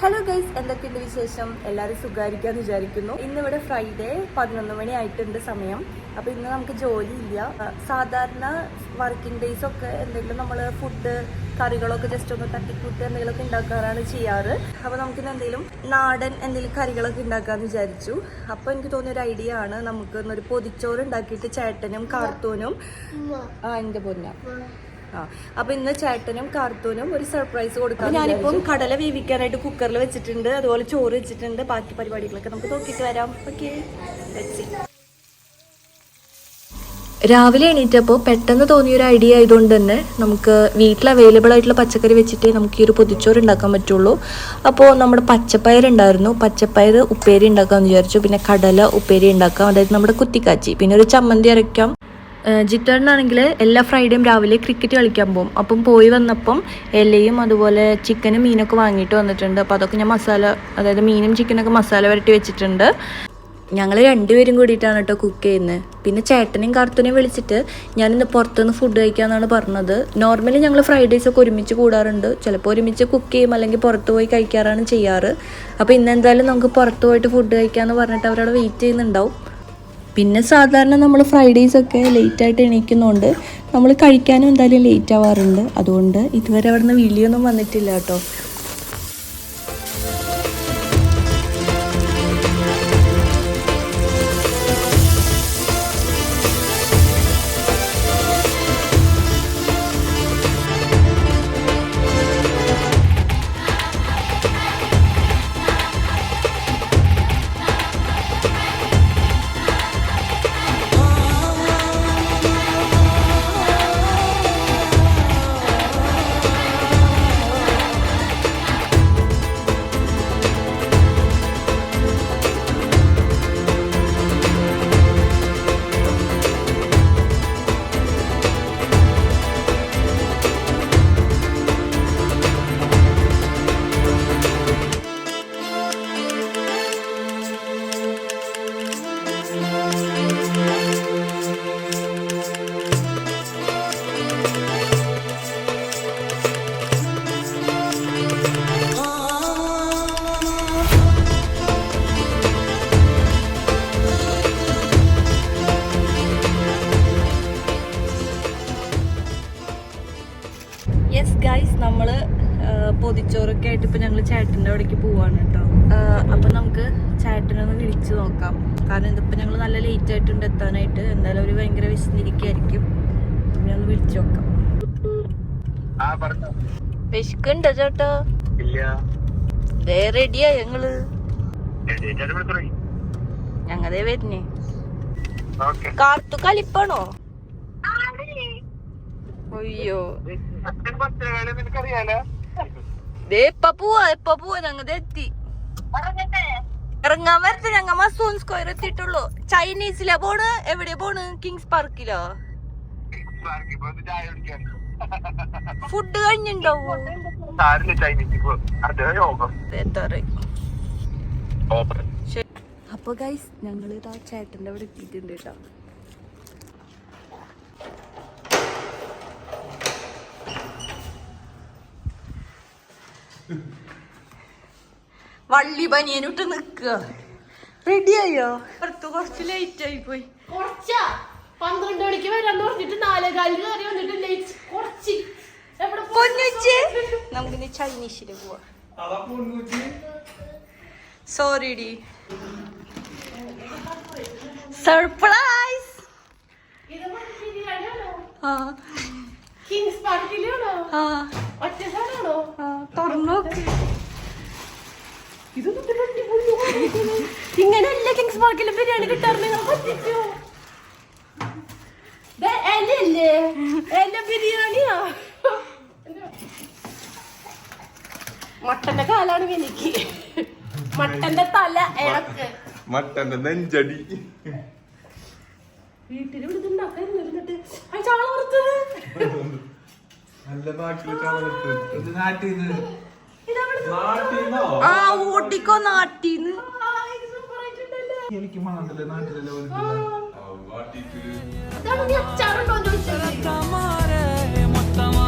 Hello guys എന്തൊക്കെയുണ്ട് വിശേഷം? എല്ലാവരും സുഖമായിരിക്കാന്ന് വിചാരിക്കുന്നു. ഇന്ന് ഇവിടെ ഫ്രൈഡേ പതിനൊന്ന് മണി ആയിട്ടുണ്ട് സമയം. അപ്പോൾ ഇന്ന് നമുക്ക് ജോലി ഇല്ല. സാധാരണ വർക്കിംഗ് ഡേയ്സ് ഒക്കെ എന്തെങ്കിലും നമ്മൾ ഫുഡ് കറികളൊക്കെ ജസ്റ്റ് ഒന്ന് തട്ടിക്കൂട്ട് എന്തെങ്കിലുമൊക്കെ ഉണ്ടാക്കാറാണ് ചെയ്യാറ്. അപ്പോൾ നമുക്കിന്ന് എന്തെങ്കിലും നാടൻ എന്തെങ്കിലും കറികളൊക്കെ ഉണ്ടാക്കാമെന്ന് വിചാരിച്ചു. അപ്പോൾ എനിക്ക് തോന്നിയ ഒരു ഐഡിയ ആണ് നമുക്ക് ഇന്നൊരു പൊതിച്ചോറ് ഉണ്ടാക്കിയിട്ട് ചേട്ടനും കാർത്തൂനും ആ എന്റെ പൊന്ന. അപ്പൊ ഇന്ന് ചേട്ടനും കാർത്തൂനും ഒരു സർപ്രൈസ് കൊടുക്കാം ഞാനിപ്പം കടല വേവിക്കാനായിട്ട് കുക്കറിൽ വെച്ചിട്ടുണ്ട് അതുപോലെ ചോറ് വെച്ചിട്ടുണ്ട് ബാക്കി പരിപാടികളൊക്കെ നമുക്ക് നോക്കിയിട്ട് വരാം. ഓക്കെ രാവിലെ എണീറ്റപ്പോൾ പെട്ടെന്ന് തോന്നിയൊരു ഐഡിയ ആയതുകൊണ്ട് തന്നെ നമുക്ക് വീട്ടിൽ അവൈലബിൾ ആയിട്ടുള്ള പച്ചക്കറി വെച്ചിട്ട് നമുക്ക് ഈ ഒരു പൊതിച്ചോറ് ഉണ്ടാക്കാൻ പറ്റുള്ളൂ. അപ്പോൾ നമ്മുടെ പച്ചപ്പയർ ഉണ്ടായിരുന്നു. പച്ചപ്പയർ ഉപ്പേരി ഉണ്ടാക്കാമെന്ന് വിചാരിച്ചു. പിന്നെ കടല ഉപ്പേരി ഉണ്ടാക്കാം. അതായത് നമ്മുടെ കുത്തിക്കാച്ചി. പിന്നെ ഒരു ചമ്മന്തി അരയ്ക്കാം. ജിത്തേട്ടനാണെങ്കിൽ എല്ലാ ഫ്രൈഡേയും രാവിലെ ക്രിക്കറ്റ് കളിക്കാൻ പോകും. അപ്പം പോയി വന്നപ്പം എല്ലയും അതുപോലെ ചിക്കനും മീനൊക്കെ വാങ്ങിയിട്ട് വന്നിട്ടുണ്ട്. അപ്പോൾ അതൊക്കെ ഞാൻ മസാല അതായത് മീനും ചിക്കനൊക്കെ മസാല വരട്ടി വെച്ചിട്ടുണ്ട്. ഞങ്ങൾ രണ്ടുപേരും കൂടിയിട്ടാണ് കേട്ടോ കുക്ക് ചെയ്യുന്നത് പിന്നെ ചേട്ടനെയും കറുത്തനെയും വിളിച്ചിട്ട് ഞാനിന്ന് പുറത്തുനിന്ന് ഫുഡ് കഴിക്കാമെന്നാണ് പറഞ്ഞത്. നോർമലി ഞങ്ങൾ ഫ്രൈഡേസ് ഒക്കെ ഒരുമിച്ച് കൂടാറുണ്ട്. ചിലപ്പോൾ ഒരുമിച്ച് കുക്ക് ചെയ്യും അല്ലെങ്കിൽ പുറത്ത് പോയി കഴിക്കാറാണ് ചെയ്യാറ്. അപ്പോൾ ഇന്ന് എന്തായാലും നമുക്ക് പുറത്ത് പോയിട്ട് ഫുഡ് കഴിക്കാമെന്ന് പറഞ്ഞിട്ട് അവരവിടെ വെയിറ്റ് ചെയ്യുന്നുണ്ടാവും. പിന്നെ സാധാരണ നമ്മൾ ഫ്രൈഡേയ്സ് ഒക്കെ ലേറ്റ് ആയിട്ട് എണീക്കുന്നതുകൊണ്ട് നമ്മൾ കഴിക്കാനും എന്തായാലും ലേറ്റ് ആവാറുണ്ട്. അതുകൊണ്ട് ഇതുവരെ അവിടുന്ന് വിളിയൊന്നും വന്നിട്ടില്ല കേട്ടോ. യെസ് ഗൈസ് നമ്മൾ പൊതിച്ചോറൊക്കെ ആയിട്ട് ഇപ്പം ഞങ്ങൾ ചേട്ടന്റെ അവിടേക്ക് പോവാണ് കേട്ടോ അപ്പം നമുക്ക് ചേട്ടനെ ഒന്ന് വിളിച്ചു നോക്കാം. കാരണം ഇതിപ്പോൾ ഞങ്ങൾ നല്ല ലേറ്റ് ആയിട്ടുണ്ട് എത്താനായിട്ട്. എന്തായാലും ഒരു ഭയങ്കര വിശന്നിരിക്കായിരിക്കും ഒന്ന് വിളിച്ചു നോക്കാം. വിശക്കുണ്ടോ ചേട്ടോ? റെഡിയാ ഞങ്ങൾ ഞങ്ങതേ വരുന്നേ. കാർത്തു കളിപ്പാണോ? അയ്യോ. ഇപ്പൊ പോവാ ഇപ്പൊ പോവാ ഞങ്ങത് എത്തി. ഇറങ്ങാൻ വരട്ടെ ഞങ്ങ മസൂൺ സ്ക്വയർ എത്തിയിട്ടുള്ളൂ. ചൈനീസിലാ പോണ്? എവിടെ പോണ്? കിങ്സ് പാർക്കിലോ ഫുഡ് കഴിഞ്ഞിണ്ടാവോ അപ്പൊ ഗൈസ് ഞങ്ങൾ ചേട്ടന്റെ അവിടെ എത്തിയിട്ടുണ്ട് കേട്ടോ. വള്ളി പനിയനിട്ട് നിക്കുക റെഡിയായോ പുറത്ത് കുറച്ച് ലേറ്റ് ആയി പോയി. കുറച്ചാ? പന്ത്രണ്ട് മണിക്ക് വരാന്ന് പറഞ്ഞിട്ട് നാലേകാലിന് കയറി വന്നിട്ട് ലേറ്റ് കുറച്ച്. പോവാ. സോറി ഡി. സർപ്രൈസ്? ആ. കിങ്സ് പാർക്കിലാണോ ആ. ഇങ്ങനെയല്ല കിങ്സ് പാർക്കിൽ ബിരിയാണി കിട്ടാറ് നിങ്ങൾ പറ്റിച്ചോ? ദേ, ഇലയല്ലേ ഇല ബിരിയാണിയാ. മട്ടന്റെ കാലാണ് എനിക്ക് മട്ടന്റെ തല ഇളക്ക്. മട്ടന്റെ നെഞ്ചടി. വീട്ടിൽ വിടുന്നുണ്ടാക്കായിരുന്നു എന്നിട്ട് ആ ചാള വറുത്തത്. നല്ല ബാക്കിയുള്ള നാട്ടിന്ന്? ആ ഓട്ടിക്കോ നാട്ടിന്ന്. എനിക്ക് മാണ്ടല്ലേ നാട്ടിലല്ലേ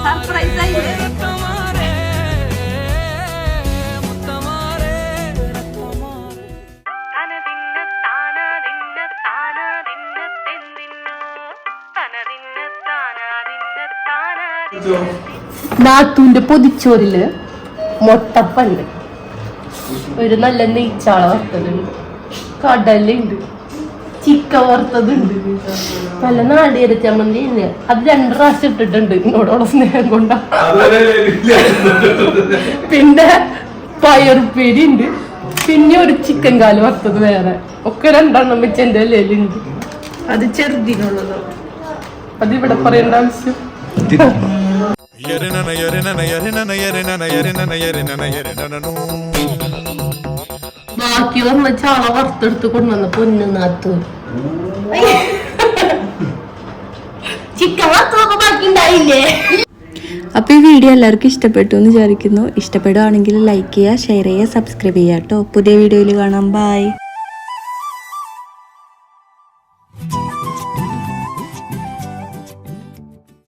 സർപ്രൈസ് ആയില്ലേ? നാത്തൂന്റെ പൊതിച്ചോറിൽ മൊട്ടപ്പണ്ട്. ഒരു നല്ല നെയ്ച്ചാള വറുത്തതുണ്ട്. കടലുണ്ട് ചിക്ക വറുത്തതുണ്ട്. നല്ല നാളികേര ചമ്മന്തി അത് രണ്ട് പ്രാവശ്യം ഇട്ടിട്ടുണ്ട്. എന്നോടുള്ള സ്നേഹം കൊണ്ടാ. പിന്നെ പയറുപ്പേരി ഉണ്ട്. പിന്നെ ഒരു ചിക്കൻ കാൽ വറുത്തത് വേറെ. ഒക്കെ രണ്ടെണ്ണം വെച്ച് എന്റെ ലേലുണ്ട് അത് ചെറുതിനുള്ളതാണ്. അത് ഇവിടെ പറയേണ്ട ആവശ്യം. ബാക്കി വന്ന ചാള വറുത്തെടുത്ത് കൊണ്ടുവന്ന പൊന്നു നാത്തു. ചിക്കൻ വറുത്തൊക്കെ ബാക്കി ഉണ്ടായില്ലേ? അപ്പോൾ ഈ വീഡിയോ എല്ലാവർക്കും ഇഷ്ടപ്പെട്ടു എന്ന് വിചാരിക്കുന്നു. ഇഷ്ടപ്പെടുകയാണെങ്കിൽ ലൈക്ക് ചെയ്യുക ഷെയർ ചെയ്യുക സബ്സ്ക്രൈബ് ചെയ്യുക കേട്ടോ. പുതിയ വീഡിയോയിൽ കാണാം. ബൈ